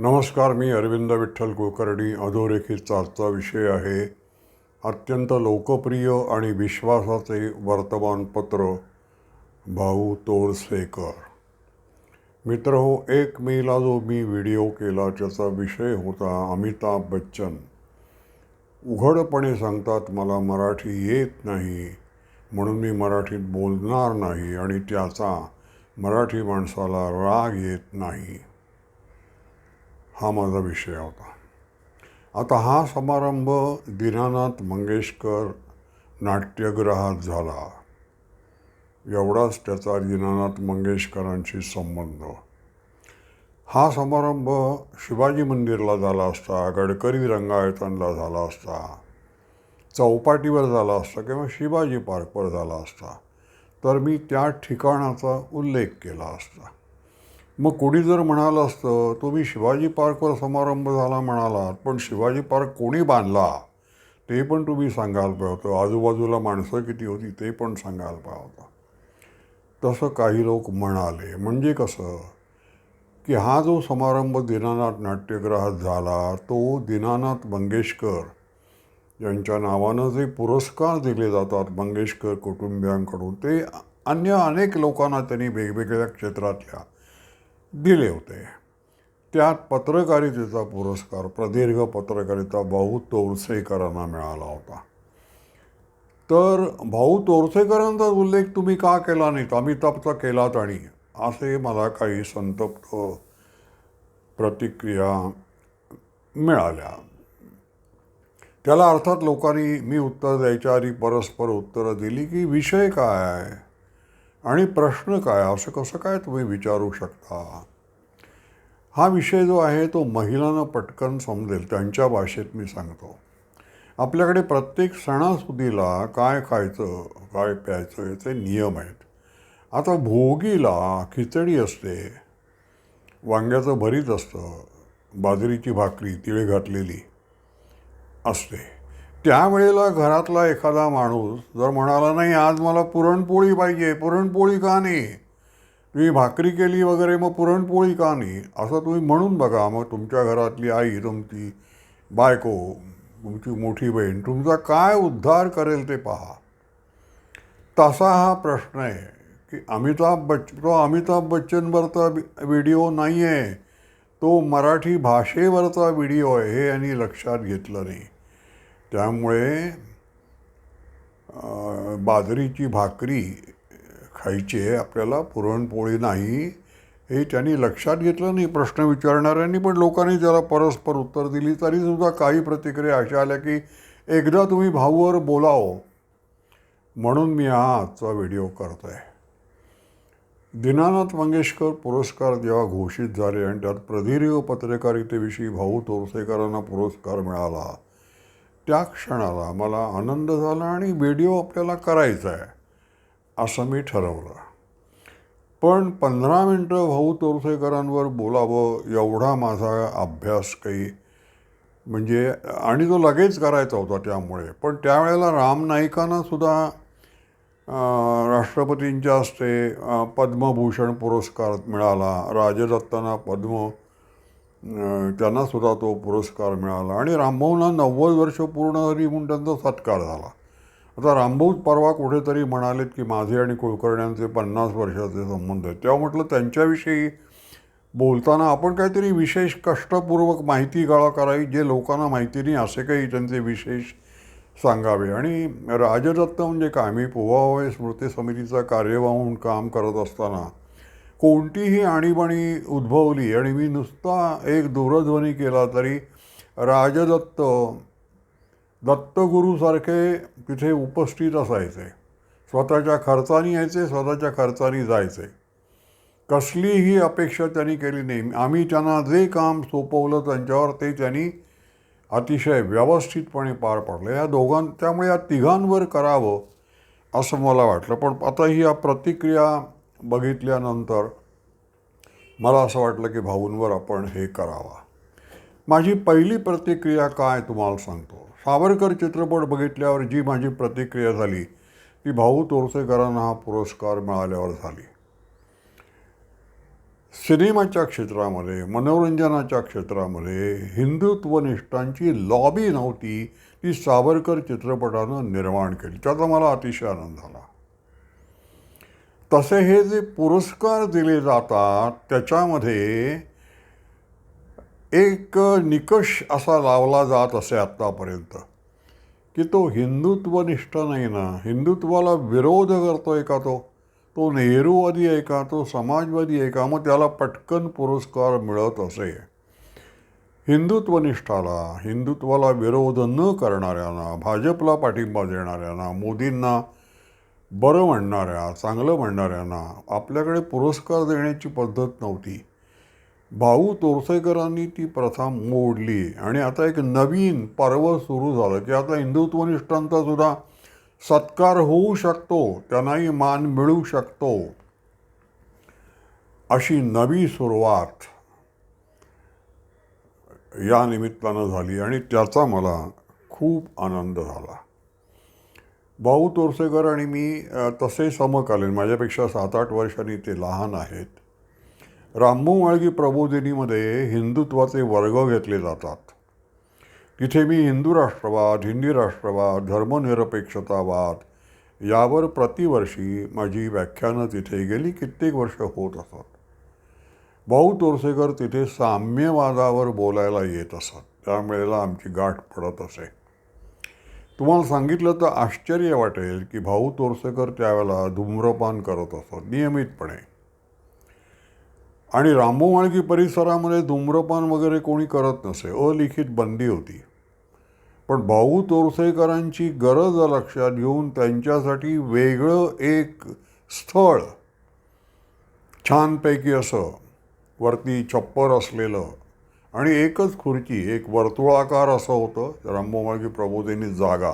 नमस्कार मी अरविंद विठ्ठल कुलकर्णी. अधोरेखित आजचा विषय आहे. अत्यंत लोकप्रिय आणि विश्वासाचे वर्तमानपत्र भाऊ तोरसेकर. मित्र हो एक मेला जो मी व्हिडिओ केला त्याचा विषय होता अमिताभ बच्चन. उघडपणे सांगतात मला मराठी येत नाही. म्हणून मी मराठीत बोलणार नाही आणि त्याचा मराठी माणसाला राग येत नाही. हा माझा विषय होता. आता हा समारंभ दीनानाथ मंगेशकर नाट्यगृहात झाला. एवढाच त्याचा दीनानाथ मंगेशकरांशी संबंध. हा समारंभ शिवाजी मंदिरला झाला असता गडकरी रंगायतनला झाला असता चौपाटीवर झाला असता किंवा शिवाजी पार्कवर झाला असता तर मी त्या ठिकाणाचा उल्लेख केला असता. मग कोणी जर म्हणालं असतं तुम्ही शिवाजी पार्कवर समारंभ झाला म्हणालात पण शिवाजी पार्क कोणी बांधला? ते पण तुम्ही सांगायला पाहिजे होतं आजूबाजूला माणसं किती होती ते पण सांगायला पाहिजे होतं तसं काही लोक म्हणाले. म्हणजे कसं? की हा जो समारंभ दीनानाथ नाट्यगृहात झाला तो दीनानाथ मंगेशकर यांच्या नावानं जे पुरस्कार दिले जातात मंगेशकर कुटुंबियांकडून ते अन्य अनेक लोकांना त्यांनी वेगवेगळ्या क्षेत्रातल्या दिले होते. त्यात पत्रकारितेचा पुरस्कार प्रदीर्घ पत्रकारिता भाऊ तोरसेकरांना मिळाला होता. तर भाऊ तोरसेकरांचा उल्लेख तुम्ही का केला नाहीत? अमिताभचा केलात आणि? असे मला काही संतप्त प्रतिक्रिया मिळाल्या. त्याला अर्थात लोकांनी मी उत्तर द्यायच्या आधी परस्पर उत्तरं दिली की विषय काय आणि प्रश्न काय? असं कसं काय तुम्ही विचारू शकता? हा विषय जो आहे तो महिलांना पटकन समजेल. त्यांच्या भाषेत मी सांगतो. आपल्याकडे प्रत्येक सणासुदीला काय खायचं काय प्यायचं याचे नियम आहेत. आता भोगीला खिचडी असते. वांग्याचं भरीत असतं. बाजरीची भाकरी तिळे घातलेली असते. त्यावेळेला घरातला एखादा माणूस जर म्हणाला नाही आज मला पुरणपोळी पाहिजे पुरणपोळी का नाही? तुम्ही भाकरी केली वगैरे मग पुरणपोळी का नाही? असं तुम्ही म्हणून बघा. मग तुमच्या घरातली आई तुमची बायको तुमची मोठी बहीण तुमचा काय उद्धार करेल ते पहा. तसा हा प्रश्न आहे की अमिताभ बच्चन तो अमिताभ बच्चनवरचा व्हिडिओ नाही आहे तो मराठी भाषेवरचा व्हिडिओ आहे हे यांनी लक्षात घेतलं नाही. त्यामुळे बाजरीची भाकरी खायची आपल्याला पुरणपोळी नाही हे त्यांनी लक्षात घेतलं नाही प्रश्न विचारणाऱ्यांनी पण लोकांनी जरा परस्पर उत्तर दिली. तरीसुद्धा काही प्रतिक्रिया अशा आल्या की एकदा तुम्ही भाऊवर बोलाव म्हणून मी हा आजचा व्हिडिओ करतोय. आहे दीनानाथ मंगेशकर पुरस्कार जेव्हा घोषित झाले आणि त्यात प्रदीर्घ पत्रकारितेविषयी भाऊ तोरसेकरांना पुरस्कार मिळाला त्या क्षणाला मला आनंद झाला आणि व्हिडिओ आपल्याला करायचा आहे असं मी ठरवलं. पण पंधरा मिनटं भाऊ तोरसेकरांवर बोलावं एवढा माझा अभ्यास काही म्हणजे आणि तो लगेच करायचा होता त्यामुळे. पण त्यावेळेला राम नाईकांना सुद्धा राष्ट्रपतींच्या हस्ते पद्मभूषण पुरस्कार मिळाला. राजदत्तांना पद्म त्यांनासुद्धा त्यांना सुद्धा तो पुरस्कार मिळाला. आणि रामभाऊंना नव्वद वर्ष पूर्ण झाली म्हणून त्यांचा सत्कार झाला. आता रामभाऊ परवा कुठेतरी म्हणालेत की माझे आणि कुलकर्ण्यांचे पन्नास वर्षाचे संबंध आहेत. तेव्हा म्हटलं त्यांच्याविषयी बोलताना आपण काहीतरी विशेष कष्टपूर्वक माहिती गोळा करावी जे लोकांना माहिती नाही असे काही त्यांचे विशेष सांगावे. आणि राजदत्त म्हणजे काय मी पोवावय स्मृती समितीचा कार्यवाहून काम करत असताना कोणतीही आणीबाणी उद्भवली आणि मी नुसता एक दूरध्वनी केला तरी राजदत्त दत्तगुरूसारखे तिथे उपस्थित असायचे. स्वतःच्या खर्चानी यायचे स्वतःच्या खर्चानी जायचे. कसलीही अपेक्षा त्यांनी केली नाही. आम्ही त्यांना जे काम सोपवलं त्यांच्यावर ते त्यांनी अतिशय व्यवस्थितपणे पार पाडलं. या दोघां त्यामुळे या तिघांवर करावं असं मला वाटलं. पण आता ही या प्रतिक्रिया बघितल्यानंतर मला असं वाटलं की भाऊंवर आपण हे करावा. माझी पहिली प्रतिक्रिया काय तुम्हाला सांगतो. सावरकर चित्रपट बघितल्यावर जी माझी प्रतिक्रिया झाली ती भाऊ तोरसेकरांना हा पुरस्कार मिळाल्यावर झाली. सिनेमाच्या क्षेत्रामध्ये मनोरंजनाच्या क्षेत्रामध्ये हिंदुत्वनिष्ठांची लॉबी नव्हती ती सावरकर चित्रपटानं निर्माण केली. त्याचा मला अतिशय आनंद झाला. तसे हे जे पुरस्कार दिले जातात त्याच्यामध्ये एक निकष असा लावला जात असे आत्तापर्यंत की तो हिंदुत्वनिष्ठ नाही ना. हिंदुत्वाला विरोध करतो आहे का तो? तो नेहरूवादी आहे का? तो समाजवादी आहे का? मग त्याला पटकन पुरस्कार मिळत असे. हिंदुत्वनिष्ठाला हिंदुत्वाला विरोध न करणाऱ्यांना भाजपला पाठिंबा देणाऱ्यांना मोदींना बरं म्हणणाऱ्या चांगलं म्हणणाऱ्यांना आपल्याकडे पुरस्कार देण्याची पद्धत नव्हती. भाऊ तोरसेकरांनी ती प्रथा मोडली आणि आता एक नवीन पर्व सुरू झालं की आता हिंदुत्वनिष्ठांचा सुद्धा सत्कार होऊ शकतो त्यांनाही मान मिळू शकतो. अशी नवी सुरुवात या निमित्तानं झाली आणि त्याचा मला खूप आनंद झाला. भाऊ तोरसेकर आणि मी तसे समकालीन माझ्यापेक्षा सात आठ वर्षांनी ते लहान आहेत. रामभाऊ माळगी प्रबोधिनीमध्ये हिंदुत्वाचे वर्ग घेतले जातात. तिथे मी हिंदू राष्ट्रवाद हिंदी राष्ट्रवाद धर्मनिरपेक्षतावाद यावर प्रतिवर्षी माझी व्याख्यानं तिथे गेली कित्येक वर्ष होत असत. भाऊ तोरसेकर तिथे साम्यवादावर बोलायला येत असत. त्यामुळेला आमची गाठ पडत असे. तुम्हाला सांगितलं तर आश्चर्य वाटेल की भाऊ तोरसेकर त्यावेळेला धूम्रपान करत असत नियमितपणे. आणि रामोमाळगी परिसरामध्ये धूम्रपान वगैरे कोणी करत नसे अलिखित बंदी होती. पण भाऊ तोरसेकरांची गरज लक्षात घेऊन त्यांच्यासाठी वेगळं एक स्थळ छानपैकी असं वरती छप्पर असलेलं आणि एकच खुर्ची एक वर्तुळाकार असं होतं रामोमाळगी प्रबोधिनी जागा.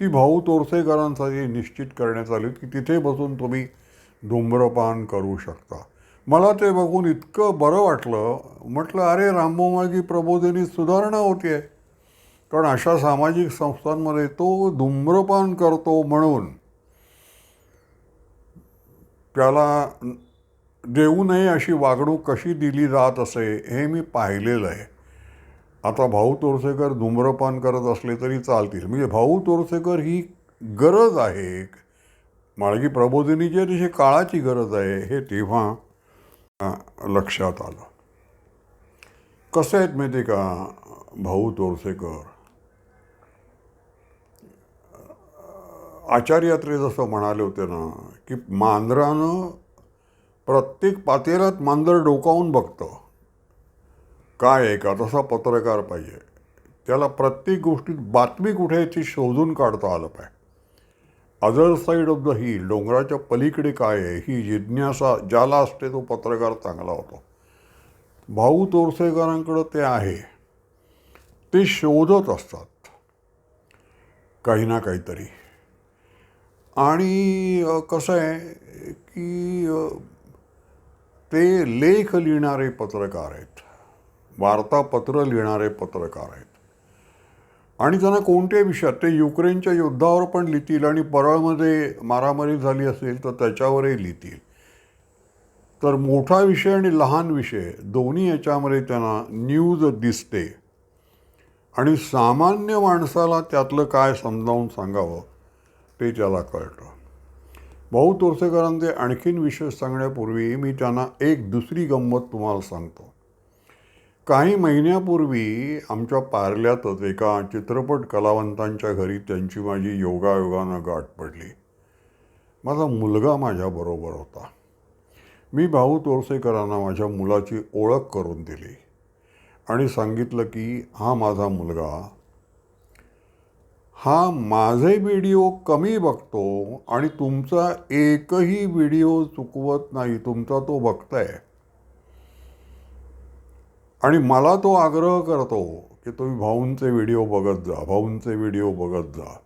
ती भाऊ तोरसेकरांसाठी निश्चित करण्यात आली की तिथे बसून तुम्ही धूम्रपान करू शकता. मला ते बघून इतकं बरं वाटलं. म्हटलं अरे रामोमाळगी प्रबोधिनी सुधारणा होती आहे. कारण अशा सामाजिक संस्थांमध्ये तो धूम्रपान करतो म्हणून त्याला देऊ नये अशी वागणूक कशी दिली जात असे हे मी पाहिलेलं आहे. आता भाऊ तोरसेकर धूम्रपान करत असले तरी चालतील. म्हणजे भाऊ तोरसेकर ही गरज आहे माळगी प्रबोधिनीची आहे काळाची गरज आहे हे तेव्हा लक्षात आलं. कसं आहेत माहिती आहे का भाऊ तोरसेकर? आचार्यात्रे जसं म्हणाले होते ना की मांजरानं प्रत्येक पातेऱ्यात मांजर डोकावून बघतं. काय आहे का? तसा पत्रकार पाहिजे. त्याला प्रत्येक गोष्टीत बातमी कुठे आहे ती शोधून काढता आलं पाहिजे. Other side of the hill डोंगराच्या पलीकडे काय आहे? ही जिज्ञासा ज्याला असते तो पत्रकार चांगला होतो. भाऊ तोरसेकरांकडं ते आहे. ते शोधत असतात. काही ना काहीतरी. आणि कसं आहे की ते लेख लिहिणारे पत्रकार आहेत. वार्तापत्र लिहिणारे पत्रकार आहेत. आणि त्यांना कोणत्याही विषयात ते युक्रेनच्या युद्धावर पण लिहितील आणि परळमध्ये मारामारी झाली असेल तर त्याच्यावरही लिहितील. तर मोठा विषय आणि लहान विषय दोन्ही याच्यामध्ये त्यांना न्यूज दिसते. आणि सामान्य माणसाला त्यातलं काय समजावून सांगावं ते त्याला कळतं. भाऊ तोरसेकरांचे आणखीन विशेष सांगण्यापूर्वी मी त्यांना एक दुसरी गंमत तुम्हाला सांगतो. काही महिन्यापूर्वी आमच्या पार्ल्यातच एका चित्रपट कलावंतांच्या घरी त्यांची माझी योगायोगानं गाठ पडली. माझा मुलगा माझ्याबरोबर होता. मी भाऊ तोरसेकरांना माझ्या मुलाची ओळख करून दिली आणि सांगितलं की हा माझा मुलगा हा माझे व्हिडिओ कमी बघतो आणि तुमचा एकही व्हिडिओ चुकवत नाही तुमचा तो बघताय. आणि मला तो आग्रह करतो की तुम्ही भाऊंचे व्हिडिओ बघत जा भाऊंचे व्हिडिओ बघत जा.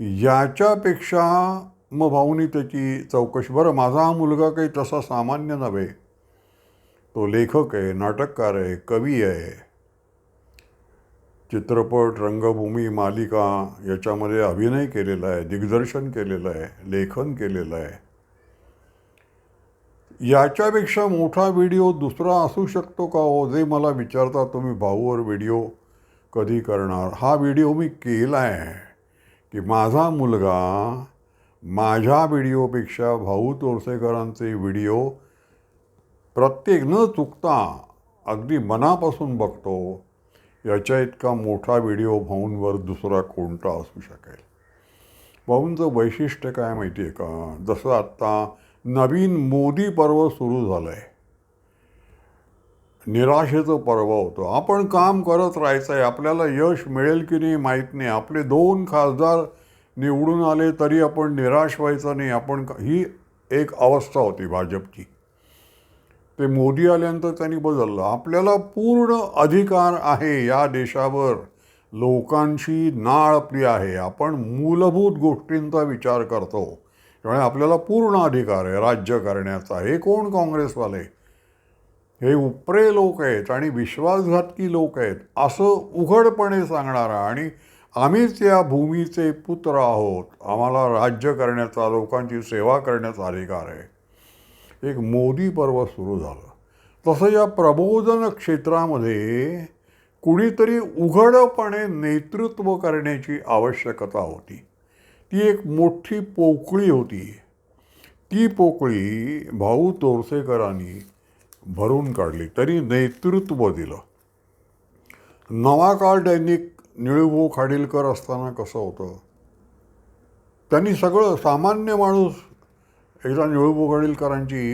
याच्यापेक्षा मग भाऊनी त्याची चौकशी बरं माझा हा मुलगा काही तसा सामान्य नव्हे. तो लेखक आहे नाटककार आहे कवी आहे. चित्रपट रंगभूमी मालिका याच्यामध्ये अभिनय केलेला आहे दिग्दर्शन केलेलं आहे लेखन केलेलं आहे. याच्यापेक्षा मोठा व्हिडिओ दुसरा असू शकतो का हो? जे मला विचारता तुम्ही भाऊवर व्हिडिओ कधी करणार? हा व्हिडिओ मी केला आहे की माझा मुलगा माझ्या व्हिडिओपेक्षा भाऊ तोरसेकरांचे व्हिडिओ प्रत्येक न चुकता अगदी मनापासून बघतो. याच्या इतका मोठा व्हिडिओ भाऊंवर दुसरा कोणता असू शकेल? भाऊंचं वैशिष्ट्य काय माहिती आहे का? जसं आत्ता नवीन मोदी पर्व सुरू झालं आहे निराशेचं पर्व होतं. आपण काम करत राहायचं आहे आपल्याला यश मिळेल की नाही माहीत नाही. आपले दोन खासदार निवडून आले तरी आपण निराश व्हायचं नाही. आपण ही एक अवस्था होती भाजपची. ते मोदी आल्यानंतर त्यांनी बदललं. आपल्याला पूर्ण अधिकार आहे या देशावर. लोकांची नाळ आपली आहे. आपण मूलभूत गोष्टींचा विचार करतो. त्यामुळे आपल्याला पूर्ण अधिकार आहे. राज्य करण्याचा. हे कोण काँग्रेसवाले? हे उपरे लोक आहेत आणि विश्वासघातकी लोक आहेत. असं उघडपणे सांगणारा आणि आम्हीच या भूमीचे पुत्र आहोत. आम्हाला राज्य करण्याचा लोकांची सेवा करण्याचा अधिकार आहे. एक मोदी पर्व सुरू झालं. तसं या प्रबोधन क्षेत्रामध्ये कुणीतरी उघडपणे नेतृत्व करण्याची आवश्यकता होती. ती एक मोठी पोकळी होती. ती पोकळी भाऊ तोरसेकरांनी भरून काढली. तरी नेतृत्व दिलं. नवा काळ दैनिक निळूभाऊ खाडीलकर असताना कसं होतं? त्यांनी सगळं सामान्य माणूस एकदा निळू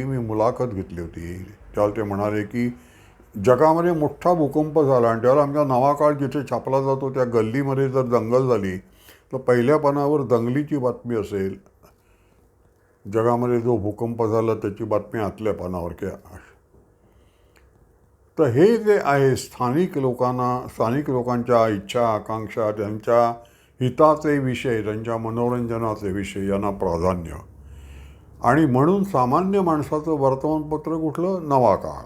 मी मुलाखत घेतली होती. त्याला ते म्हणाले की जगामध्ये मोठा भूकंप झाला आणि त्याला आमच्या नवाकाळ जिथे छापला जातो त्या गल्लीमध्ये जर दंगल झाली तर पहिल्या पानावर दंगलीची बातमी असेल. जगामध्ये जो भूकंप झाला त्याची बातमी आतल्या पानावर की तर हे जे आहे स्थानिक लोकांना स्थानिक लोकांच्या इच्छा आकांक्षा त्यांच्या हिताचे विषय त्यांच्या मनोरंजनाचे विषय यांना प्राधान्य. आणि म्हणून सामान्य माणसाचं वर्तमानपत्र कुठलं? नवा काळ.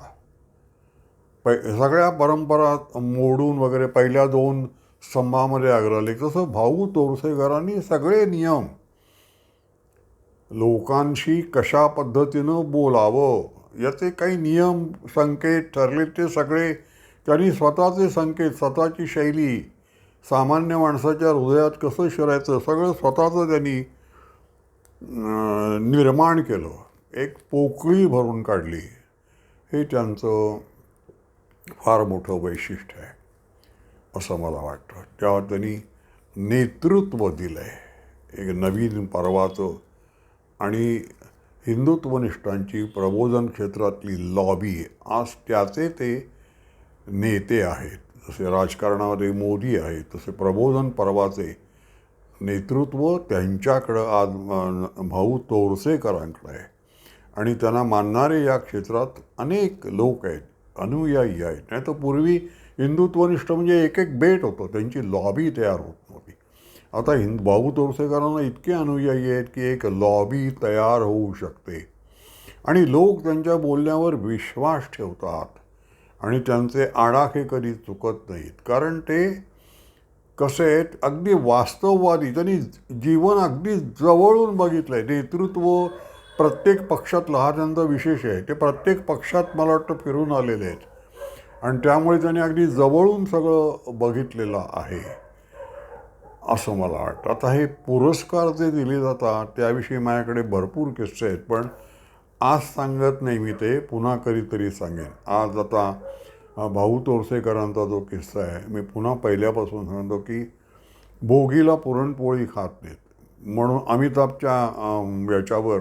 पै सगळ्या परंपरा मोडून वगैरे पहिल्या दोन स्तंभामध्ये आग्रहले. तसं भाऊ तोरसेकरांनी सगळे नियम लोकांशी कशा पद्धतीनं बोलावं याचे काही नियम संकेत ठरले ते सगळे त्यांनी स्वतःचे संकेत स्वतःची शैली सामान्य माणसाच्या हृदयात कसं शिरायचं सगळं स्वतःचं त्यांनी निर्माण केलं. एक पोकळी भरून काढली. हे त्यांचं फार मोठं वैशिष्ट्य आहे असं मला वाटतं. तेव्हा त्यांनी नेतृत्व दिलं आहे एक नवीन पर्वाचं आणि हिंदुत्वनिष्ठांची प्रबोधन क्षेत्रातली लॉबी आज त्याचे ते नेते आहेत. जसे राजकारणामध्ये मोदी आहेत तसे प्रबोधन पर्वाचे नेतृत्व त्यांच्याकडं आज भाऊ तोरसेकरांकडं आहे. आणि त्यांना मानणारे या क्षेत्रात अनेक लोक आहेत अनुयायी आहेत. नाही तर पूर्वी हिंदुत्वनिष्ठ म्हणजे एक एक बेट होतं. त्यांची लॉबी तयार होत नव्हती. आता हिंद भाऊ तोरसेकरांना इतके अनुयायी आहेत की एक लॉबी तयार होऊ शकते. आणि लोक त्यांच्या बोलण्यावर विश्वास ठेवतात. आणि त्यांचे आडाखे कधी चुकत नाहीत. कारण ते कसे आहेत? अगदी वास्तववादी. त्यांनी जीवन अगदी जवळून बघितलं आहे नेतृत्व प्रत्येक पक्षात हा त्यांचा विशेष आहे. ते प्रत्येक पक्षात मला वाटतं फिरून आलेले आहेत. आणि त्यामुळे त्यांनी अगदी जवळून सगळं बघितलेलं आहे असं मला वाटतं. आता हे पुरस्कार जे दिले जातात त्याविषयी माझ्याकडे भरपूर किस्से आहेत. पण आज सांगत नाही मी ते. पुन्हा कधीतरी सांगेन. आज आता हा भाऊ तोरसेकरांचा जो किस्सा आहे मी पुन्हा पहिल्यापासून सांगतो की भोगीला पुरणपोळी खात नाहीत. म्हणून अमिताभच्या याच्यावर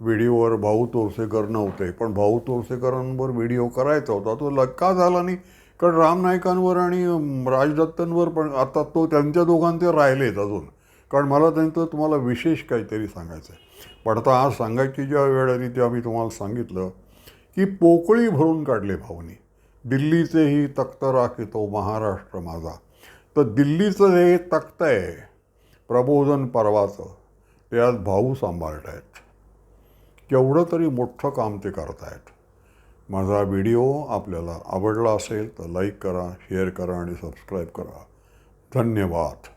व्हिडिओवर भाऊ तोरसेकर नव्हते पण भाऊ तोरसेकरांवर व्हिडिओ करायचा होता. तो लक्का झाला नाही कारण राम नाईकांवर आणि राजदत्तांवर पण आता तो त्यांच्या दोघांचे राहिलेत अजून. कारण मला त्यांचं तुम्हाला विशेष काहीतरी सांगायचं आहे. पण आता आज सांगायची ज्या वेळ आली तेव्हा मी तुम्हाला सांगितलं की पोकळी भरून काढले भाऊनी. दिल्लीचेही तख्त राखितो महाराष्ट्र माझा. तर दिल्लीचं हे तख्त आहे प्रबोधन पर्वाचं. ते आज भाऊ सांभाळत आहेत केवढं तरी मोठं काम ते करतायत. माझा व्हिडिओ आपल्याला आवडला असेल तर लाईक करा शेअर करा आणि सबस्क्राईब करा. धन्यवाद.